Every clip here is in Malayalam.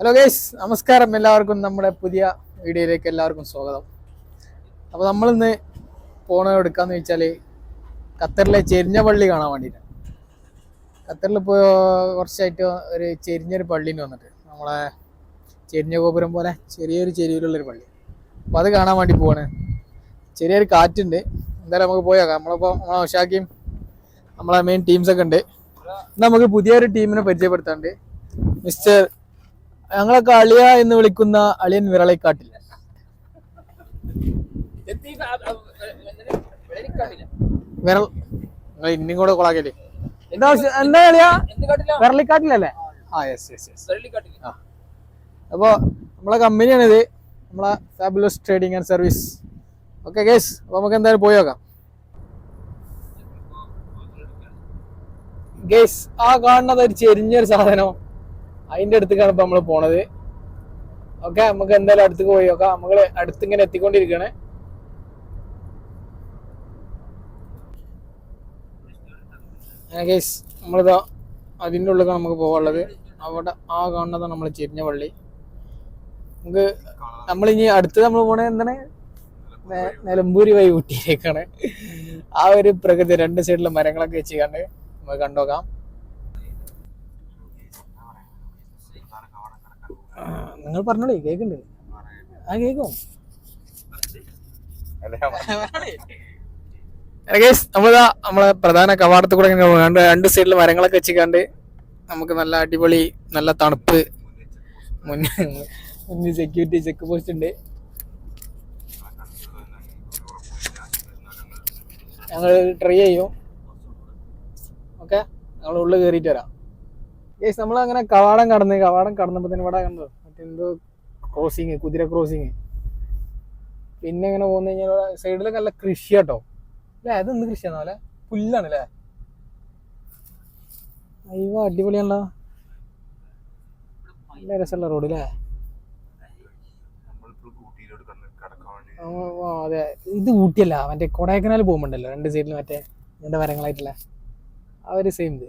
ഹലോ ഗൈസ് നമസ്കാരം. എല്ലാവർക്കും നമ്മുടെ പുതിയ വീഡിയോയിലേക്ക് എല്ലാവർക്കും സ്വാഗതം. അപ്പോൾ നമ്മളിന്ന് പോണ എടുക്കാന്ന് വെച്ചാൽ ഖത്തറിലെ ചെരിഞ്ഞ പള്ളി കാണാൻ വേണ്ടിയിട്ടാണ് ഖത്തറിൽ ഇപ്പോൾ കുറച്ചായിട്ട് ഒരു ചെരിഞ്ഞൊരു പള്ളിന് വന്നിട്ട് നമ്മളെ ചെരിഞ്ഞ ഗോപുരം പോലെ ചെറിയൊരു ചെരിയിലുള്ളൊരു പള്ളി. അപ്പോൾ അത് കാണാൻ വേണ്ടി പോവാണ്. ചെറിയൊരു കാറ്റുണ്ട്. എന്തായാലും നമുക്ക് പോയേക്കാം നമ്മളിപ്പോൾ നമ്മളെ ഉഷാക്കിയും നമ്മളെ മെയിൻ ടീംസൊക്കെ ഉണ്ട്. നമുക്ക് പുതിയൊരു ടീമിനെ പരിചയപ്പെടുത്താണ്ട് മിസ്റ്റർ ഞങ്ങളൊക്കെ അളിയ എന്ന് വിളിക്കുന്ന അളിയൻ വിരളൈക്കാട്ടിൽ. വിരൽ നിങ്ങൾ ഇന്നും കൂടെ കൊളാക്കല്ലേ എന്താ എന്താ അളിയ വിരളിക്കാട്ടിലല്ലേ? ആ യെസ് യെസ് യെസ് ആ. അപ്പോൾ നമ്മളെ കമ്പനിയാണിത് നമ്മളെ fabulous trading and service okay guys അപ്പോൾ നമുക്ക് എന്തായാലും പോയി നോക്കാം. ഗേസ് ആ കാണുന്നത് ഒരു ചെരിഞ്ഞൊരു സാധനം അതിന്റെ അടുത്തേക്കാണ് ഇപ്പൊ നമ്മൾ പോണത്. ഓക്കെ നമുക്ക് എന്തായാലും അടുത്തേക്ക് പോയി നോക്കാം. നമ്മൾ അടുത്ത് ഇങ്ങനെ എത്തിക്കൊണ്ടിരിക്കണേ നമ്മളിതാ അതിന്റെ ഉള്ളിലാണ് നമുക്ക് പോകാനുള്ളത്. അവിടെ ആ കാണുന്നതാണ് നമ്മൾ ചെരിഞ്ഞ പള്ളി. നമുക്ക് നമ്മളിനി അടുത്ത് നമ്മൾ പോണേ എന്താണ്? നിലമ്പൂരി വഴി ഊട്ടിയിലേക്കാണ്. ആ ഒരു പ്രകൃതി രണ്ട് സൈഡിലും മരങ്ങളൊക്കെ വെച്ച് കണ്ട് നമുക്ക് കണ്ടോക്കാം ആ, നിങ്ങൾ പറഞ്ഞോളി കേക്കുണ്ട് ആ കേക്കും. നമ്മളിതാ നമ്മളെ പ്രധാന കവാടത്തിൽ കൂടെ ഇങ്ങനെ രണ്ട് സൈഡിൽ മരങ്ങളൊക്കെ വെച്ചിക്കാണ്ട് നമുക്ക് നല്ല അടിപൊളി നല്ല തണുപ്പ് മുന്നേ സെക്യൂരിറ്റി ചെക്ക് പോസ്റ്റ് ഉണ്ട്. ഞങ്ങൾ ട്രൈ ചെയ്യും. ഓക്കെ ഞങ്ങൾ ഉള്ളിൽ കയറിയിട്ട് വരാം. നമ്മൾ അങ്ങനെ കവാടം കടന്ന് കവാടം കടന്നപ്പോൾ തന്നെ ഇവിടെ കണ്ടോ? മറ്റെന്തോ ക്രോസിങ് കുതിര ക്രോസിങ് പിന്നെ ഇങ്ങനെ പോകുന്ന കഴിഞ്ഞാൽ സൈഡിലൊക്കെ നല്ല കൃഷി കേട്ടോ അല്ലേ? അതെന്ത് കൃഷിയാണോ അല്ലെ പുല്ലാണ് അല്ലേ? അയ്യോ അടിപൊളിയാണല്ലോ. നല്ല രസമുള്ള റോഡ് അല്ലേ? അതെ. ഇത് ഊട്ടിയല്ല മറ്റേ കൊടൈക്കനാൽ പോകുമ്പോണ്ടല്ലോ രണ്ട് സൈഡിൽ മറ്റേ രണ്ട് മരങ്ങളായിട്ടുള്ള. ആ ഒരു സെയിം ഇത്.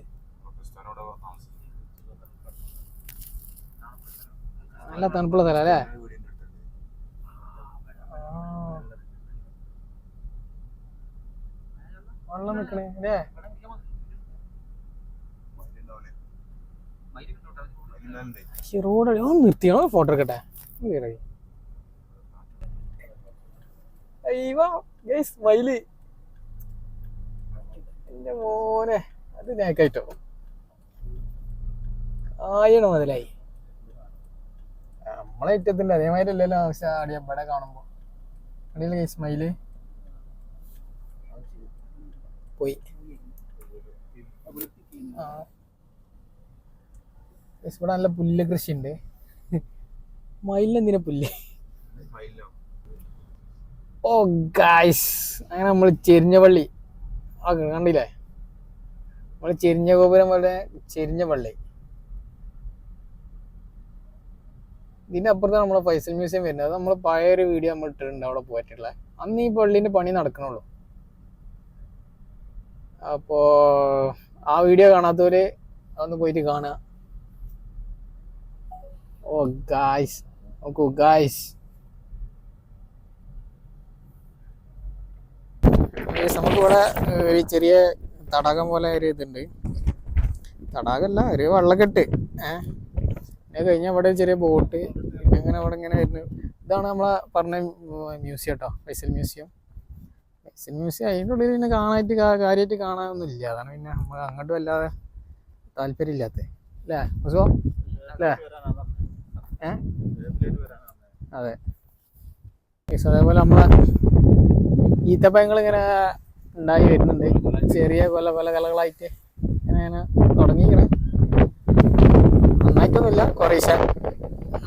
നല്ല തണുപ്പുള്ള സ്ഥലം അല്ലേ. വെള്ളം നിക്കണേ അല്ലേ? റോഡ് നിർത്തിയാണോ ഫോട്ടോ എടുക്കട്ടെ? മയിൽ എന്റെ മോനെ അത് നേക്കായിട്ടോ ആയണം മുതലായി? നമ്മളെ ഇറ്റത്തിന്റെ അതേമാതിരി അല്ലല്ലോ ആവശ്യം ആടിയ ഇവിടെ കാണുമ്പോ. അടിയിൽ സ്മൈൽ പോയി. ഇവിടെ നല്ല പുല്ല് കൃഷി ഉണ്ട് മയിലെന്തിനാ പുല്ല്? ഓ ഗായ്സ് അങ്ങനെ നമ്മൾ ചെരിഞ്ഞ പള്ളി. ആ കണ്ടില്ലേ? നമ്മൾ ചെരിഞ്ഞ ഗോപുരം പോലെ ചെരിഞ്ഞ പള്ളി. ഇതിന്റെ അപ്പുറത്താണ് നമ്മളെ ഫൈസൽ മ്യൂസിയം വരുന്നത്. അത് നമ്മൾ പഴയ ഒരു വീഡിയോ നമ്മൾ ഇട്ടിട്ടുണ്ട് അവിടെ പോയിട്ടുള്ള അന്ന് ഈ പള്ളീന്റെ പണി നടക്കണുള്ളൂ. അപ്പോ ആ വീഡിയോ കാണാത്തവര് അതൊന്ന് പോയിട്ട് കാണുക. ഓ ഗായ്സ് നോക്കൂ ഗായ്സ് നമുക്കിവിടെ ഒരു ചെറിയ തടാകം പോലെ ഒരു ഇതുണ്ട്. തടാകമല്ല ഒരു വള്ളക്കെട്ട്. ഏഹ് കഴിഞ്ഞാൽ അവിടെ ചെറിയ ബോട്ട് അങ്ങനെ അവിടെ ഇങ്ങനെ വരുന്നു ഇതാണ് നമ്മളെ പറഞ്ഞ മ്യൂസിയം കേട്ടോ ഫൈസൽ മ്യൂസിയം. ഫൈസൽ മ്യൂസിയം അതിന്റെ ഉള്ളിൽ പിന്നെ കാണാനായിട്ട് കാര്യമായിട്ട് കാണാനൊന്നുമില്ല. അതാണ് പിന്നെ നമ്മൾ അങ്ങോട്ട് വല്ലാതെ താല്പര്യമില്ലാത്തത്. അല്ലേ ബസോ അല്ലേ? ഏ? അതെ. അതേപോലെ നമ്മളെ ഈത്തപ്പഴങ്ങൾ ഇങ്ങനെ ഉണ്ടായി വരുന്നുണ്ട്. ചെറിയ പല പല കലകളായിട്ട് ഇങ്ങനെ ഇങ്ങനെ നന്നായിട്ടൊന്നുമില്ല കുറേശ്ശെ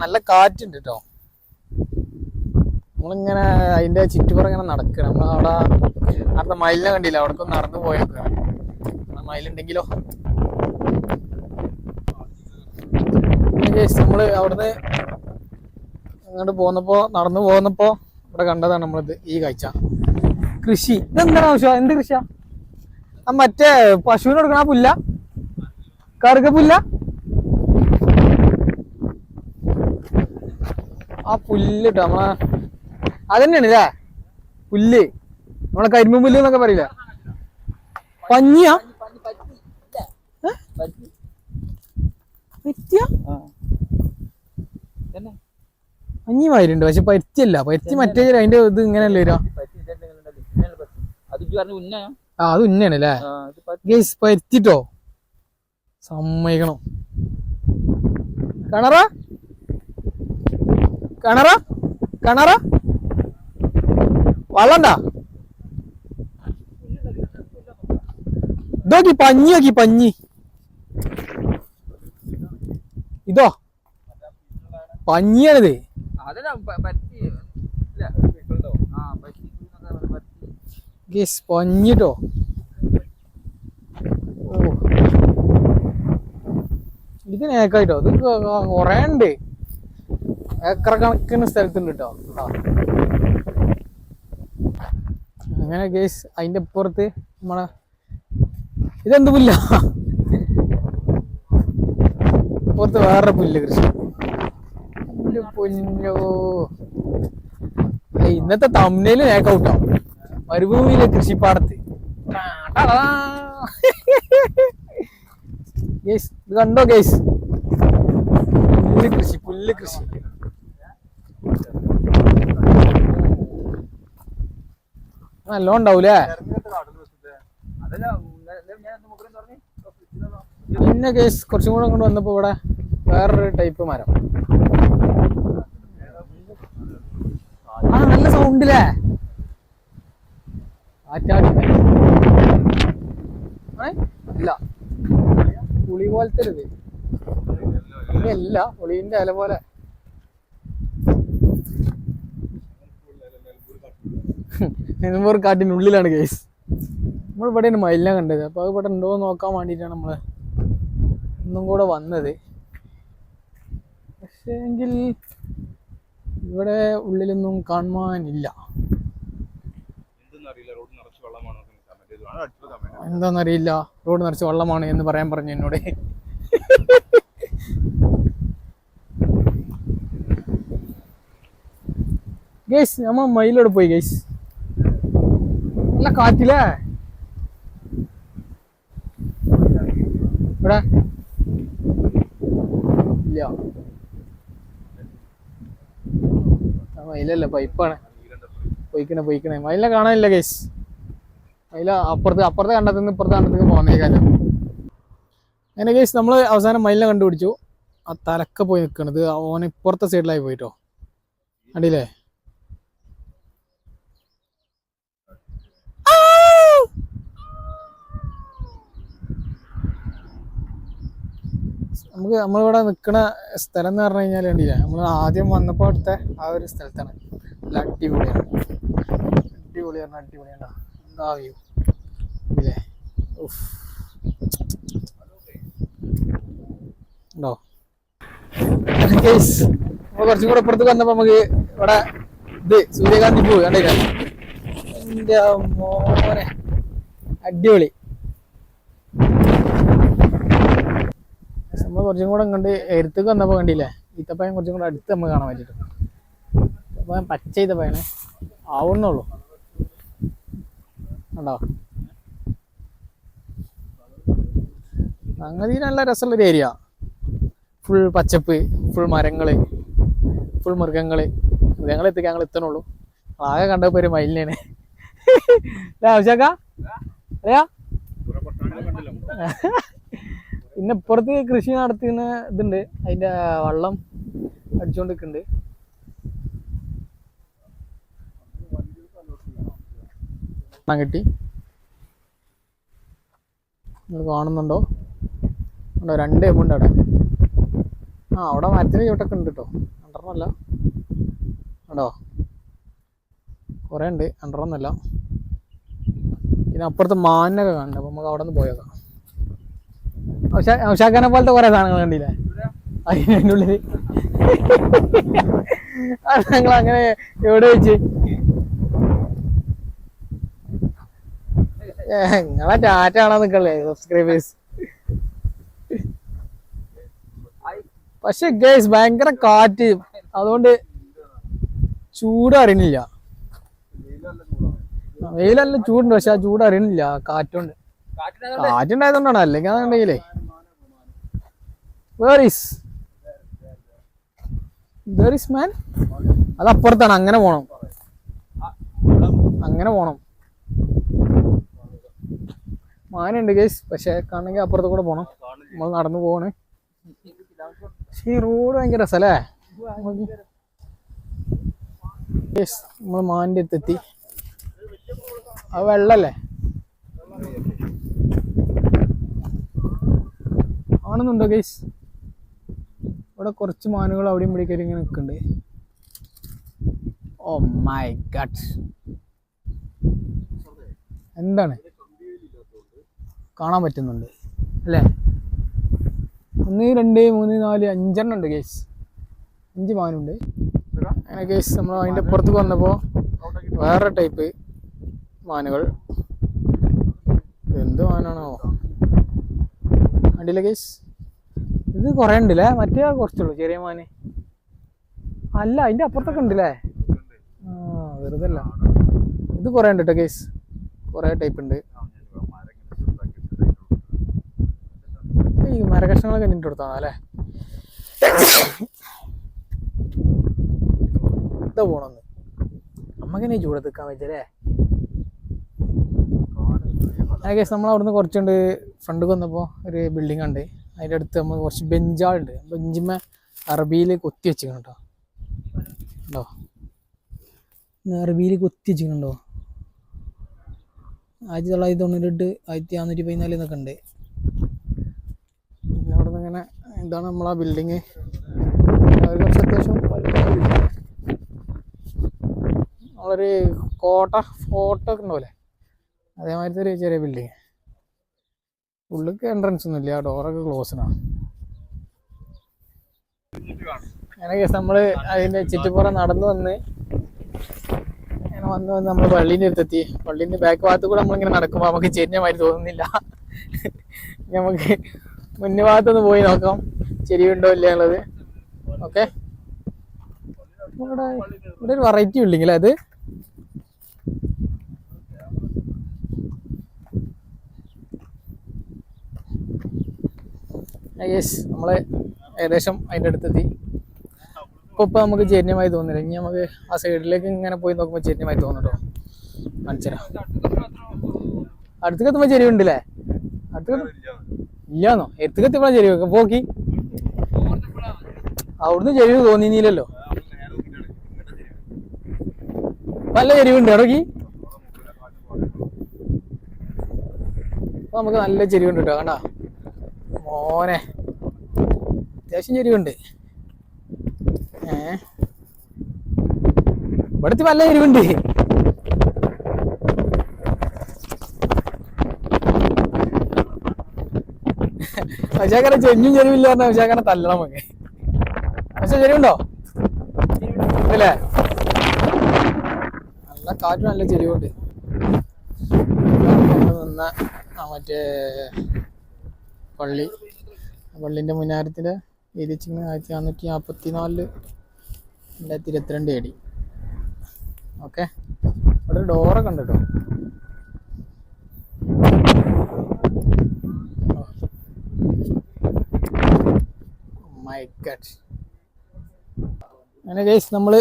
നല്ല കാറ്റുണ്ട് കേട്ടോ നമ്മളിങ്ങനെ അതിന്റെ ചുറ്റുപുറം ഇങ്ങനെ നടക്കണം. നമ്മൾ അവിടെ അടുത്ത മയിലിനെ കണ്ടില്ല? അവിടെ നടന്നു പോയത് മയിലുണ്ടെങ്കിലോ? നമ്മൾ അവിടുന്ന് അങ്ങോട്ട് പോന്നപ്പോ നടന്നു പോന്നപ്പോ ഇവിടെ കണ്ടതാണ് നമ്മളിത് ഈ കാഴ്ച. കൃഷി. ഇതെന്താണ് ആവശ്യം? എന്ത് കൃഷിയാ? മറ്റേ പശുവിന് കൊടുക്കണ പുല്ല? കറുക പുല്ല ആ പുല്ല് കേട്ടോ നമ്മളെ അതന്നെയാണ് ഇല്ലേ പുല്ല്. നമ്മളെ കരിമ്പ് പുല്ല് എന്നൊക്കെ പറയില്ല? പഞ്ഞിയാ? പഞ്ഞി മാതിരിണ്ട് പക്ഷെ പറ്റിയല്ല. പറ്റി മറ്റേ അതിന്റെ ഇത് ഇങ്ങനെയല്ലേ വരാ ആ അത് ഉന്നയാണ് അല്ലേ? ഗേസ് പറ്റിട്ടോ? സമ്മതിക്കണം. കണറ കണറ? കിണറ? വള്ളണ്ടാ? ഇതോക്കി പഞ്ഞി നോക്കി പഞ്ഞി. ഇതോ. പഞ്ഞിയാണിത്. പഞ്ഞിട്ടോ? ഇതിനേക്കായിട്ടോ ഇത് നേക്കായിട്ടോ? ഇത് കൊറേ ഉണ്ട്. ഏക്കർ കണക്കിന് സ്ഥലത്തുണ്ട് കേട്ടോ അങ്ങനെ ഗേസ് അതിന്റെ അപ്പുറത്ത് നമ്മളെ ഇതെന്ത് പുല്ല? അപ്പുറത്ത് വേറെ പുല്ല് കൃഷി. പുല്ല് ഏയ് ഇന്നത്തെ തമ്മിലും ഏക്കൗട്ടോ മരുഭൂമിയിലെ കൃഷിപ്പാടത്ത്. ഗേസ് ഇത് കണ്ടോ ഗേസ് പുല്ല് കൃഷി പുല്ല് കൃഷി. നല്ലോണം ഉണ്ടാവൂലേ? പിന്നെ കേസ് കുറച്ചും കൂടെ അങ്ങോട്ട് വന്നപ്പോ ഇവിടെ വേറൊരു ടൈപ്പ് മരം. ആ നല്ല സൗണ്ടില്ലേ ആറ്റാടി? ഇല്ല. പുളി പോലത്തെ ഇത്. ഇല്ല പുളിന്റെ ഇല പോലെ. നെൽമൂർ കാട്ടിനുള്ളിലാണ് കേസ് നമ്മൾ ഇവിടെ മയിലിനെ കണ്ടത്. അപ്പോൾ അത് ഇവിടെ ഉണ്ടോ എന്ന് നോക്കാൻ വേണ്ടിയിട്ടാണ് നമ്മൾ ഒന്നും കൂടെ വന്നത്. പക്ഷേ എങ്കിൽ ഇവിടെ ഉള്ളിലൊന്നും കമന്റ് എന്താണെന്നറിയില്ല റോഡ് നിറച്ച് വെള്ളമാണ് എന്ന് പറയാൻ പറഞ്ഞു എന്നോട്. ഗേസ് നമ്മ മയിലോട് പോയി ഗേസ് നല്ല കാറ്റില്ലേ ഇവിടെ ഇല്ല. മയിലല്ല പൈപ്പാണ്. പോയിക്കണേ പോയിക്കണേ. മയിലിനെ കാണാനില്ല കേസ് മയില അപ്പുറത്ത് അപ്പുറത്തെ കണ്ടത്തിൽ നിന്ന് ഇപ്പുറത്തെ കണ്ടത്തേക്ക് പോകുന്നേക്കാലോ അങ്ങനെ കേസ് നമ്മൾ അവസാനം മയിലിനെ കണ്ടുപിടിച്ചു. ആ തലക്ക പോയി നിൽക്കണത് ഓൻ ഇപ്പുറത്തെ സൈഡിലായി പോയിട്ടോ. അടിയില്ലേ നമുക്ക് നമ്മളിവിടെ നിൽക്കുന്ന സ്ഥലം എന്ന് പറഞ്ഞു കഴിഞ്ഞാൽ കണ്ടില്ലേ? നമ്മൾ ആദ്യം വന്നപ്പോൾ അടുത്ത ആ ഒരു സ്ഥലത്താണ്. നല്ല അടിപൊളിയാണ്. അടിപൊളി പറഞ്ഞ അടിപൊളിയാണ്? എന്താ വ്യൂ ഇല്ലേ. ഉണ്ടോ? നമ്മൾ കുറച്ചും കൂടെ അപ്പുറത്ത് വന്നപ്പോൾ നമുക്ക് ഇവിടെ ഇത് സൂര്യകാന്തി പൂ കണ്ടില്ല? എന്റെ മോനെ. അടിപൊളി. നമ്മൾ കുറച്ചും കൂടെ കണ്ട് എടുത്തേക്ക് വന്നപ്പോ കണ്ടില്ലേ? ഈത്തപ്പഴം കുറച്ചും കൂടെ അടുത്ത് നമുക്ക് കാണാൻ പറ്റിട്ടുണ്ട് ഈത്തപ്പഴം പച്ച ഈത്തപ്പഴാണ് ആവുന്നുള്ളൂ. കണ്ടോ? സംഗതി നല്ല രസമുള്ളൊരു ഏരിയ ഫുൾ പച്ചപ്പ് ഫുൾ മരങ്ങൾ ഫുൾ മൃഗങ്ങൾ. മൃഗങ്ങളെ എത്തിക്കാൻ ഞങ്ങൾ എത്തണുള്ളൂ. ആകെ കണ്ടപ്പോ ഒരു മയിലിനാണ് ആവശ്യക്കാ അറിയാ പിന്നെ ഇപ്പുറത്ത് കൃഷി നടത്തുന്ന ഇതുണ്ട്. അതിന്റെ വള്ളം വെള്ളം കിട്ടി. നിങ്ങൾ കാണുന്നുണ്ടോ? ഉണ്ടോ? രണ്ട് എമ്മുണ്ട് അവിടെ. ആ അവിടെ മരത്തിന് ചോട്ടൊക്കെ ഉണ്ട് കേട്ടോ അണ്ടറന്നല്ല ഉണ്ടോ? കുറേ ഉണ്ട്. അണ്ടറന്നല്ല പിന്നെ അപ്പുറത്ത് മാനൊക്കെ കാണുന്നുണ്ട്. അപ്പം നമുക്ക് അവിടെ നിന്ന് പോയേക്കാം. ഔഷാഖാനെ പോലത്തെ കുറെ സാധനങ്ങൾ കണ്ടില്ലേ? അതിന്റെ അത് ഞങ്ങൾ അങ്ങനെ എവിടെ വെച്ച്? ഞങ്ങളെ നിങ്ങളെ ടാറ്റ കാണാൻ നിക്കല്ലേ സബ്സ്ക്രൈബേഴ്സ് പക്ഷെ ഗേസ് ഭയങ്കര കാറ്റ്. അതുകൊണ്ട് ചൂട് അറിയണില്ല. വെയിലല്ല ചൂടുണ്ട് പക്ഷെ ആ ചൂട് അറിയണില്ല. കാറ്റുണ്ട്. കാറ്റുണ്ടായതുകൊണ്ടാണ് അല്ലെങ്കിൽ അതുണ്ടെങ്കിലേ വേറിസ് ഈസ് മാൻ അത് അപ്പുറത്താണ് അങ്ങനെ പോണം. അങ്ങനെ പോണം. മാനുണ്ട് കേസ് പക്ഷെ കാണണമെങ്കിൽ അപ്പുറത്ത് കൂടെ പോണം. നമ്മൾ നടന്നു പോവാണ്. ഈ റോഡ് ഭയങ്കര രസല്ലേ? കേസ് നമ്മൾ മാനിന്റെ അടുത്തെത്തി. അത് വെള്ളല്ലേ? ആണെന്നുണ്ടോ ഗൈസ് ഇവിടെ കുറച്ച് മാനുകൾ അവിടെയും ഇവിടേക്കും ഇങ്ങനെ നിൽക്കുന്നുണ്ട്. ഓ മൈ ഗഡ് എന്താണ്? കാണാൻ പറ്റുന്നുണ്ട്. അല്ലേ? ഒന്ന് രണ്ട് മൂന്ന് നാല് അഞ്ചെണ്ണം ഉണ്ട് കേസ് അഞ്ച് മാനുണ്ട്. അങ്ങനെ കേസ് നമ്മൾ അതിന്റെ പുറത്ത് വന്നപ്പോൾ വേറെ ടൈപ്പ് മാനുകൾ. എന്ത് മാനാണോ? കണ്ടില്ല ഗൈസ് ഇത് കുറേ ഉണ്ടല്ലേ? മറ്റേ കുറച്ചുള്ളൂ ചെറിയ മാന്. അല്ല അതിന്റെ അപ്പുറത്തൊക്കെ ഉണ്ടല്ലേ? ആ വെറുതെ അല്ല ഇത് കുറേ ഉണ്ട് കേട്ടോ കേസ് കുറേ ടൈപ്പ് ഉണ്ട്. ഈ മരകഷ്ണങ്ങളൊക്കെ എന്നിട്ട് കൊടുത്താൽ അല്ലേ? ഇതാ പോണമെന്ന് അമ്മക്കെന്നെ ചൂടത്ത് നിൽക്കാൻ പറ്റല്ലേ ഏകദേശം നമ്മൾ അവിടുന്ന് കുറച്ചുണ്ട്. ഫ്രണ്ട് വന്നപ്പോൾ ഒരു ബിൽഡിംഗ് ഉണ്ട് അതിന്റെ അടുത്ത് നമ്മൾ കുറച്ച് ബെഞ്ചാളുണ്ട്. ബെഞ്ചിമ്മ അറബിയിൽ കൊത്തി വെച്ചിരിക്കണം ഉണ്ടോ? അറബിയിൽ കൊത്തി വെച്ചിട്ടുണ്ടോ ആയിരത്തി തൊള്ളായിരത്തി തൊണ്ണൂറ്റെട്ട് ആയിരത്തി നാനൂറ്റി പതിനാല് എന്നൊക്കെ ഉണ്ട്. പിന്നെ അവിടെ നിന്ന് ഇങ്ങനെ ഇതാണ് നമ്മളാ ബിൽഡിങ് കുറച്ച് അത്യാവശ്യം. നമ്മളൊരു കോട്ട ഫോട്ടോ ഒക്കെ ഉണ്ടാവില്ലേ അതേമാതിരത്തെ ഒരു ചെറിയ ബിൽഡിങ് ഉള്ളിക്ക് എൻട്രൻസ് ഒന്നും ഇല്ല ഡോറൊക്കെ ക്ലോസ്ഡാണ് അങ്ങനെ കേസ് നമ്മൾ അതിന്റെ ചുറ്റുപുറം നടന്നു വന്ന് വന്ന് വന്ന് നമ്മൾ പള്ളീന്റെ അടുത്തെത്തി. പള്ളീന്റെ ബാക്ക് ഭാഗത്ത് കൂടെ നമ്മളിങ്ങനെ നടക്കുമ്പോൾ നമുക്ക് ചെരിഞ്ഞ മാതിരി തോന്നുന്നില്ല. നമുക്ക് മുന്നേ ഭാഗത്തൊന്ന് പോയി നോക്കാം. ചെരിവുണ്ടോ ഇല്ല എന്നുള്ളത്. ഓക്കെ ഇവിടെ ഇവിടെ ഒരു വെറൈറ്റി അല്ലേ അത്. യെസ് നമ്മൾ ഏകദേശം അതിന്റെ അടുത്തെത്തി. ഇപ്പോൾ ഇപ്പോൾ നമുക്ക് ചെരിഞ്ഞമായി തോന്നില്ല. ഇനി നമുക്ക് ആ സൈഡിലേക്ക് ഇങ്ങനെ പോയി നോക്കുമ്പോൾ ചെരിഞ്ഞമായി തോന്നുട്ടോ മനസ്സിലാ അടുത്തേക്ക് എത്തുമ്പോൾ ചെരിവുണ്ടല്ലേ അടുത്തേക്ക് ഇല്ലാന്നോ? എത്തുക്ക് എത്തിയപ്പോഴാണ് ചെരിവ് പോക്കി. അവിടുന്ന് ചെരിവ് തോന്നിയില്ലല്ലോ നല്ല ചെരിവുണ്ട് ഇടക്കി നമുക്ക് നല്ല ചെരിവുണ്ട് കേട്ടോ. കണ്ട? മോനെ അത്യാവശ്യം ചെരിവുണ്ട് ഏ ഇവിടുത്തെ നല്ല ചെരിവുണ്ട് വിശാഖന ചെഞ്ഞും ചെരുവില്ല പറഞ്ഞ പക്ഷേക്കാരെ തല്ലണം നമുക്ക് പക്ഷെ ചെരുവുണ്ടോ ഇല്ലേ നല്ല കാറ്റും നല്ല ചെരുവുണ്ട് നിന്ന മറ്റേ പള്ളി. പള്ളിന്റെ മുന്നാരത്തിൽ എരിച്ചിങ്ങനെ ആയിരത്തി നാനൂറ്റി നാൽപ്പത്തി നാലിൽ രണ്ടായിരത്തി ഇരുപത്തിരണ്ട് അടി ഓക്കെ അവിടെ ഒരു ഡോറൊക്കെ ഉണ്ട് കേട്ടോ മൈ ഗഡ് അങ്ങനെ ഗൈസ് നമ്മൾ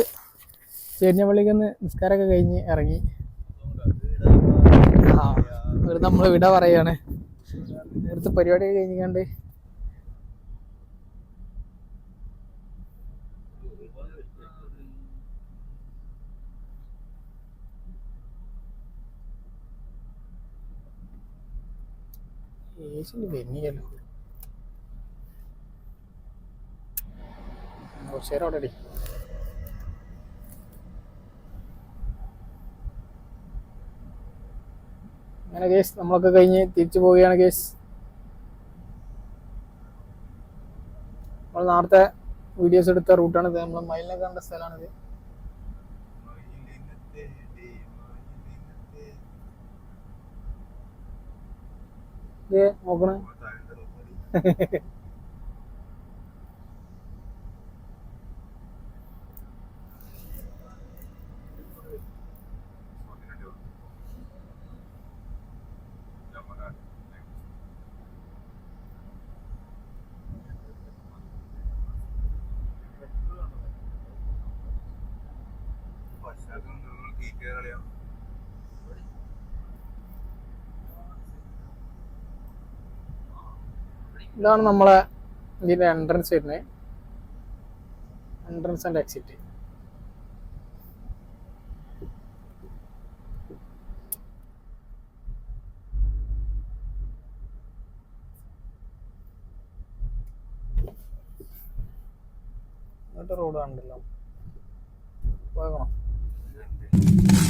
ചേരിഞ്ഞപ്പള്ളിക്ക് ഒന്ന് നിസ്കാരമൊക്കെ കഴിഞ്ഞ് ഇറങ്ങി. ആ ഒരു നമ്മൾ വിട പറയാണ്. ഇവിടുത്തെ പരിപാടിയൊക്കെ കഴിഞ്ഞിക്കാണ്ട്. ഏശിന് വരുന്നില്ലല്ലോ കുറച്ച് നേരം അവിടെ. അങ്ങനെ കേസ് നമ്മളൊക്കെ കഴിഞ്ഞ് തിരിച്ചു പോവുകയാണ് കേസ്. നമ്മൾ നേരത്തെ വീഡിയോസ് എടുത്ത റൂട്ടാണ് ഇത് നമ്മൾ മയിലിനെ കണ്ട സ്ഥലമാണിത് ഇത് നോക്കണേ. കീക്ക് ഇതാണ് നമ്മളെ ഇതിന്റെ എൻട്രൻസ് വരുന്നത് എൻട്രൻസ് ആൻഡ് എക്സിറ്റ് റോഡ് കണ്ടല്ലോ. പോകണം Thank you.